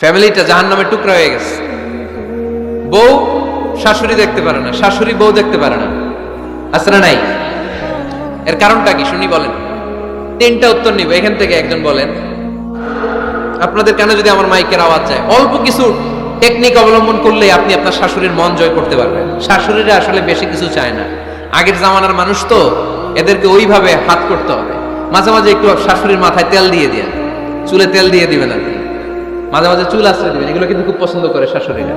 ফ্যামিলিটা জাহান নামে টুকরা হয়ে গেছে। বউ শাশুড়ি দেখতে পারে না, শাশুড়ি বউ দেখতে পারে না। না নাই? এর কারণটা কি? শুনি বলেন। তিনটা উত্তর নিব, এখান থেকে একজন বলেন, আপনাদের কেন যদি আমার মাইকের আওয়াজ যায়, অল্প কিছু টেকনিক অবলম্বন করলে আপনি আপনার শাশুড়ির মন জয় করতে পারবেন। শাশুড়িরা আসলে বেশি কিছু চায় না। আগের জামানার মানুষ তো এদেরকে ওইভাবে হাত করতে হবে। মাঝে মাঝে একটু শাশুড়ির মাথায় তেল দিয়ে দিয়ে চুলে তেল দিয়ে দিবেন কি মাঝে মাঝে চুল আশ্রয় দিবেন, এগুলো কিন্তু খুব পছন্দ করে শাশুড়িরা।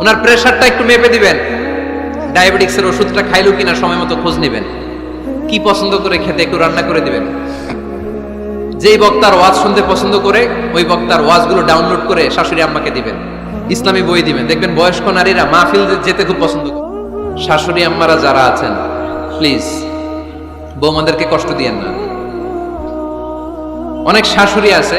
ওনার প্রেশারটা একটু মেপে দিবেন। ডায়াবেটিক্সের ওষুধটা খাইলো কিনা সময় মতো খোঁজ নেবেন। কি পছন্দ করে খেতে একটু রান্না করে দিবেন। যেই বক্তার ওয়াজ শুনতে পছন্দ করে, ওই বক্তার ওয়াজগুলো ডাউনলোড করে শাশুড়ি আম্মাকে দিবেন। ইসলামী বই দিবেন। দেখবেন বয়স্ক নারীরা মাহফিল যেতে খুব পছন্দ করে। শাশুড়ি আম্মারা যারা আছেন প্লিজ বৌমাদেরকে কষ্ট দিয়েন না। অনেক শাশুড়ি আছে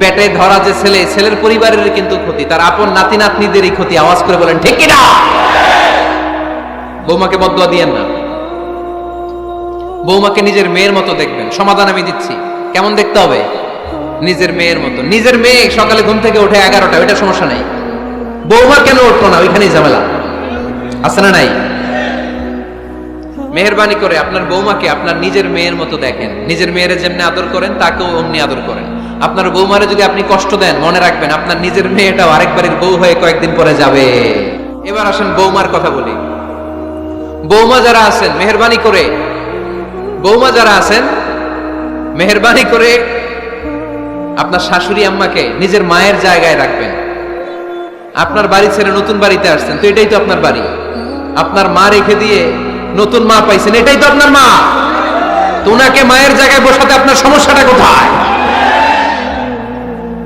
পেটে ধরা যে ছেলে, ছেলের পরিবারের কিন্তু ক্ষতি, তার আপন নাতি নাতনিদেরই ক্ষতি, আওয়াজ করে বলেন, ঠিক কিনা? বৌমাকে বদোয়া দিয়েন না। বৌমাকে নিজের মেয়ের মতো দেখবেন। সমাধান আমি দিচ্ছি। কেমন দেখতে হবে? নিজের মেয়ের মতো। নিজের মেয়ে সকালে ঘুম থেকে ওঠে এগারোটা, ওইটা সমস্যা নাই। বৌমা কেন উঠতো না? ওইখানেই ঝামেলা। আছে না নাই? মেহরবানি করে আপনার বৌমাকে আপনার নিজের মেয়ের মতো দেখেন। নিজের মেয়ের যেমনি আদর করেন, তাকেও অমনি আদর করেন। আপনার বৌমারে যদি আপনি কষ্ট দেন, মনে রাখবেন আপনার নিজের মেয়েটাও আরেকবারের বউ হয়ে কয়েকদিন পরে যাবে। এবার আসেন বৌমার কথা বলি। বৌমা যারা আছেন, মেহরবানি করে। বৌমা যারা আছেন, মেহরবানি করে আপনার শাশুড়ি আম্মাকে নিজের মায়ের জায়গায় রাখবেন। আপনার বাড়ি ছেড়ে নতুন বাড়িতে আসছেন, তো এটাই তো আপনার বাড়ি। আপনার মা রেখে দিয়ে নতুন মা পাইছেন, এটাই তো আপনার মা। তো ওনাকে মায়ের জায়গায় বসাতে আপনার সমস্যাটা কোথায়?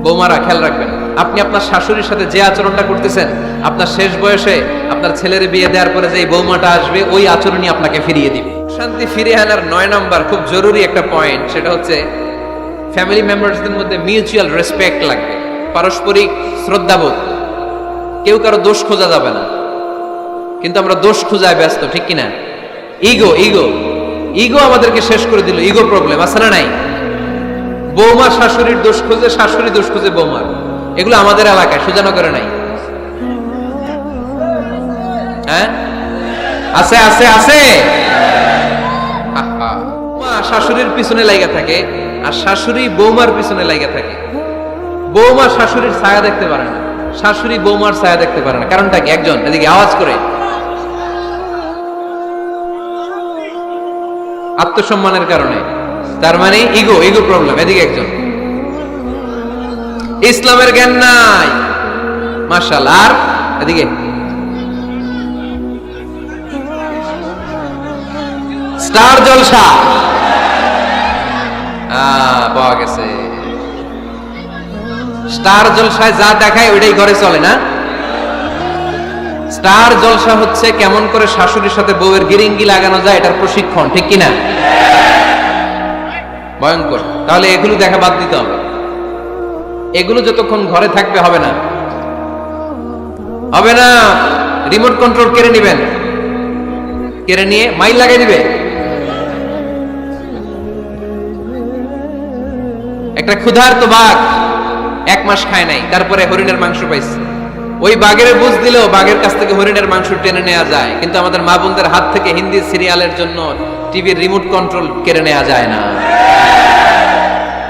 বৌমারা, খেয়াল রাখবেন, আপনি আপনার শাশুড়ির সাথে যে আচরণটা করতেছেন, আপনার শেষ বয়সে আপনার ছেলের বিয়ে দেওয়ার পরে যে বৌমাটা আসবে, ওই আচরণই আপনাকে ফিরিয়ে দিবে। শান্তি ফিরিয়ে আনার নয় নম্বর খুব জরুরি একটা পয়েন্ট সেটা হচ্ছে ফ্যামিলি মেম্বারসদের মধ্যে মিউচুয়াল রেসপেক্ট লাগবে। পারস্পরিক শ্রদ্ধাবোধ। কেউ কারও দোষ খোঁজা যাবে না। কিন্তু আমরা দোষ খোঁজায় ব্যস্ত, ঠিক কিনা? ইগো ইগো ইগো আমাদেরকে শেষ করে দিল। ইগো প্রবলেম আছে না নাই? বৌমা শাশুড়ির দোষ খুঁজে, শাশুড়ি দোষ খুঁজে বৌমার। এগুলো আমাদের এলাকায় সুজানগরে নাই। হ্যাঁ? আছে আছে আছে। শাশুড়ির পিছনে লাইগা থাকে, আর শাশুড়ি বৌমার পিছনে লাইগা থাকে। বৌমা শাশুড়ির ছায়া দেখতে পারে না। শাশুড়ি বৌমার ছায়া দেখতে পারে না। কারণটা কি? একজন, এদিকে আওয়াজ করে। আত্মসম্মানের কারণে। তার মানে ইগো ইগো প্রবলেম এদিকে একজন। ইসলামের জ্ঞান নাই। মার্শাল আর এদিকে। স্টার জলসা। পাওয়া গেছে। স্টার জলসায় যা দেখায় ওইটাই ঘরে চলে না? স্টার জলসা হচ্ছে কেমন করে শাশুড়ির সাথে বউয়ের গিরিঙ্গি লাগানো যায় এটার প্রশিক্ষণ, ঠিক কিনা? ভয়ঙ্কর। তাহলে এগুলো দেখা বাদ দিতে হবে। এগুলো যতক্ষণ ঘরে থাকবে হবে না। হবে না। রিমোট কন্ট্রোল কেড়ে নেবেন। কেড়ে নিয়ে মাইল লাগাই দিবে। একটা ক্ষুধার্ত বাঘ এক মাস খায় নাই, তারপরে হরিণের মাংস পাইছে। ওই বাঘের বুঝ দিলেও বাঘের কাছ থেকে হরিণের মাংস টেনে নেওয়া যায়। কিন্তু আমাদের মা বোনদের হাত থেকে হিন্দি সিরিয়ালের জন্য টিভির রিমোট কন্ট্রোল কেড়ে নেওয়া যায় না।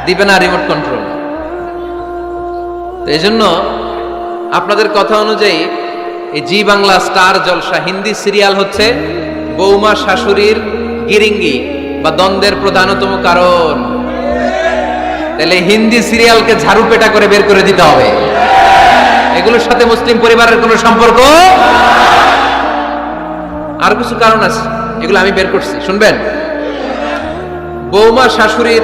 দিবে না রিমোট কন্ট্রোল তো এই জন্য আপনাদের কথা অনুযায়ী এই Zee Bangla star Jalsha Hindi serial হচ্ছে বৌমা শাশুড়ির গিরিঙ্গি বা দ্বন্দ্বের প্রধানতম কারণ। তাহলে হিন্দি সিরিয়ালকে ঝাড়ু পেটা করে বের করে দিতে হবে। এগুলোর সাথে মুসলিম পরিবারের কোনো সম্পর্ক? আর কিছু কারণ আছে, এগুলো আমি বের করছি, শুনবেন? বৌমা শাশুড়ির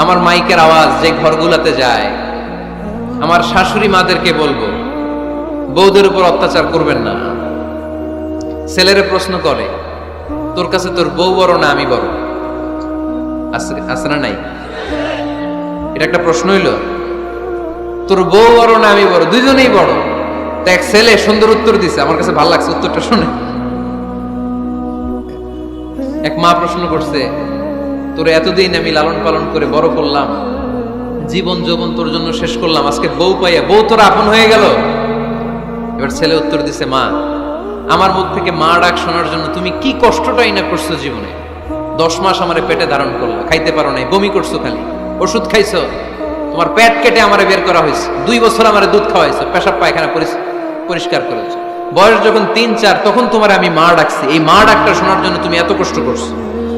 আমার মাইকের আওয়াজ যে ঘরগুলোতে যায়, আমার শাশুড়ি মাদেরকে বলব বৌদের উপর অত্যাচার করবেন না। ছেলেরে প্রশ্ন করে, তোর কাছে তোর বউ বড় না আমি বড়? আছে না নাই? এটা একটা প্রশ্ন হইল, তোর বউ বড় না আমি বড়? দুইজনেই বড়। তো এক ছেলে সুন্দর উত্তর দিছে, আমার কাছে ভালো লাগছে উত্তরটা শুনে। এক মা প্রশ্ন করছে তোর এতদিন আমি লালন পালন করে বড় করলাম, জীবন যৌবন তোর জন্য শেষ করলাম, আজকে বউ পাইয়া, বউ তোর আপন হয়ে গেল। এবার ছেলে উত্তর দিছে, মা, আমার মুখ থেকে মা ডাক শোনার জন্য তুমি কি কষ্টটাই না করছ জীবনে? দশ মাস আমার পেটে ধারণ করল, খাইতে পারো নাই, বমি করছ খালি, ওষুধ খাইছো, তোমার পেট কেটে আমারে বের করা হয়েছে, দুই বছর আমারে দুধ খাওয়াইছো, পেশাব পায়খানা পরিষ্কার করেছ। বয়স যখন তিন চার, তখন তোমার আমি মা ডাকছি, এই মা ডাকটা শোনার জন্য তুমি এত কষ্ট করছ।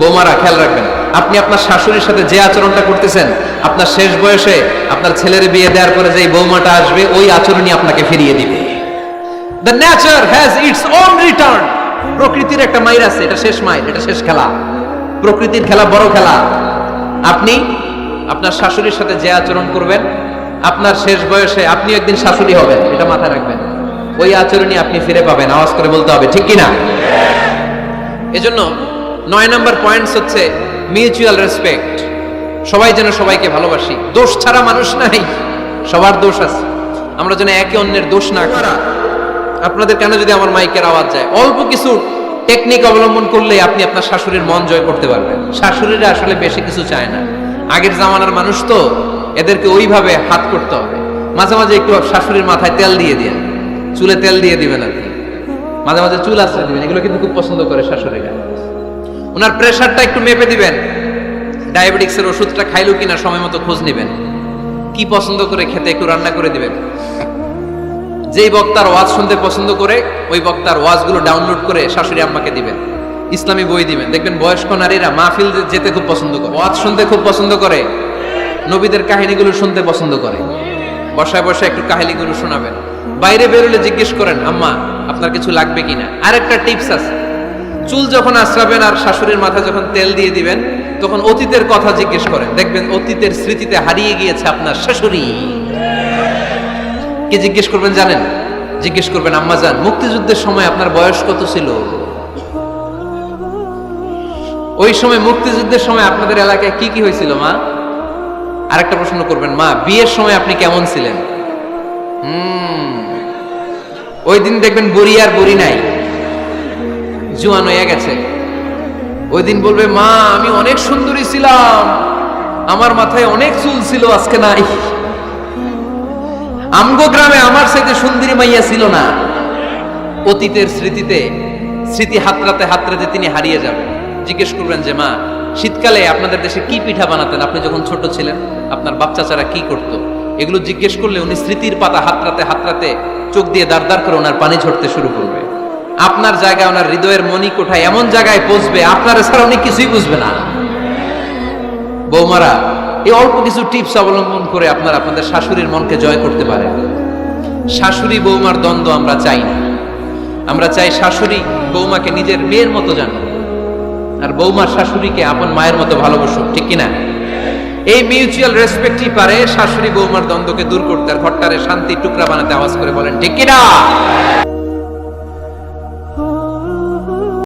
বৌমারা, খেয়াল রাখবেন, আপনি আপনার শাশুড়ির সাথে যে আচরণটা করতেছেন, আপনার শেষ বয়সে আপনার ছেলের বিয়ে দেওয়ার পরে যে বৌমাটা আসবে, ওই আচরণই আপনাকে ফিরিয়ে দিবে। The nature has its own return প্রকৃতির একটা মাইর আছে, এটা শেষ মাইর, এটা শেষ খেলা। প্রকৃতির খেলা বড় খেলা। আপনি আপনার শাশুড়ির সাথে যে আচরণ করবেন, আপনার শেষ বয়সে আপনি একদিন শাশুড়ি হবেন, এটা মাথায় রাখবেন। ওই আচরণই আপনি ফিরে পাবেন, আওয়াজ করে বলতে হবে, ঠিক কি না এজন্য নয় নম্বর পয়েন্টস হচ্ছে মিউচুয়াল রেসপেক্ট সবাই যেন সবাইকে ভালোবাসি। দোষ ছাড়া মানুষ নাই। সবার দোষ আছে। আমরা যেন একে অন্যের দোষ না করা। আপনাদের কেন যদি আমার মাইকের আওয়াজ যায়? অল্প কিছু টেকনিক অবলম্বন করলে আপনি আপনার শাশুড়ির মন জয় করতে পারবেন। শাশুড়িরা আসলে বেশি কিছু চায় না। আগের জামানার মানুষ তো এদেরকে ওইভাবে হাত করতে হবে। মাঝে মাঝে একটু শাশুড়ির মাথায় তেল দিয়ে দিন। চুলে তেল দিয়ে দিবেন কি। মাঝে মাঝে চুল আশ্রয় দিবেন। এগুলো কিন্তু খুব পছন্দ করে শাশুড়িরা। ওনার প্রেশারটা একটু মেপে দিবেন। ডায়াবেটিক্সের ওষুধটা খাইলো কিনা সময় মতো খোঁজ নেবেন। কি পছন্দ করে খেতে, একটু রান্না করে দিবেন। যেই বক্তার ওয়াজ শুনতে পছন্দ করে, ওই বক্তার ওয়াজগুলো ডাউনলোড করে শাশুড়ি আম্মাকে দিবেন। ইসলামী বই দিবেন। দেখবেন বয়স্ক নারীরা মাহফিল যেতে খুব পছন্দ করে, ওয়াজ শুনতে খুব পছন্দ করে। নবীদের কাহিনীগুলো শুনতে পছন্দ করে। বসায় বসায় একটু কাহিনীগুলো শোনাবেন। বাইরে বেরোলে জিজ্ঞেস করেন, আম্মা, আপনার কিছু লাগবে কিনা? আরেকটা টিপস আছে। চুল যখন আশ্রাবেন আর শাশুড়ির মাথা যখন তেল দিয়ে দিবেন, তখন অতীতের কথা জিজ্ঞেস করেন। দেখবেন অতীতের স্মৃতিতে হারিয়ে গিয়েছে আপনার শাশুড়ি। কে জিজ্ঞেস করবেন জানেন? জিজ্ঞেস করবেন, আম্মা যান মুক্তিযুদ্ধের সময় আপনার বয়স কত ছিল? ওই সময় মুক্তিযুদ্ধের সময় আপনাদের এলাকায় কি কি হয়েছিল, মা? আরেকটা প্রশ্ন করবেন, মা, বিয়ের সময় আপনি কেমন ছিলেন? হুম। ওই দিন দেখবেন বুড়ি আর বুড়ি নাই। জুয়ান হয়ে গেছে। ওই দিন বলবে, মা, আমি অনেক সুন্দরী ছিলাম। আমার মাথায় অনেক চুল ছিল, আজকে নাই। আমগো গ্রামে আমার সাথে সুন্দরী মাইয়া ছিল না। অতীতের স্মৃতিতে, স্মৃতি হাতরাতে হাতরাতে তিনি হারিয়ে যাবেন। জিজ্ঞেস করবেন যে, মা, শীতকালে আপনাদের দেশে কি পিঠা বানাতেন? আপনি যখন ছোট ছিলেন, আপনার বাচ্চাচারা কি করতো? এগুলো জিজ্ঞেস করলে উনি স্মৃতির পাতা হাতরাতে হাতরাতে চোখ দিয়ে দাঁড় দাঁড় করে ওনার পানি ঝরতে শুরু করবে। আপনার জায়গায় ওনার হৃদয়ের মনি কোঠায় এমন জায়গায় পৌঁছবে, আপনার ছাড়া অনেক কিছুই বুঝবে না। বৌমারা, এই অল্প কিছু টিপস অবলম্বন করে আপনার আপনাদের শাশুড়ির মনকে জয় করতে পারেন। শাশুড়ি বৌমার দ্বন্দ্ব আমরা চাই না। আমরা চাই শাশুড়ি বৌমাকে নিজের মেয়ের মতো জানো আর বৌমার শাশুড়িকে আপন মায়ের মতো ভালোবাসুক, ঠিক কিনা? এই মিউচুয়াল রেসপেক্টই পারে শাশুড়ি বৌমার দ্বন্দ্বকে দূর করতে, আর ঘরটারে শান্তি টুকরা বানাতে আওয়াজ করে বলেন, ঠিক কিনা?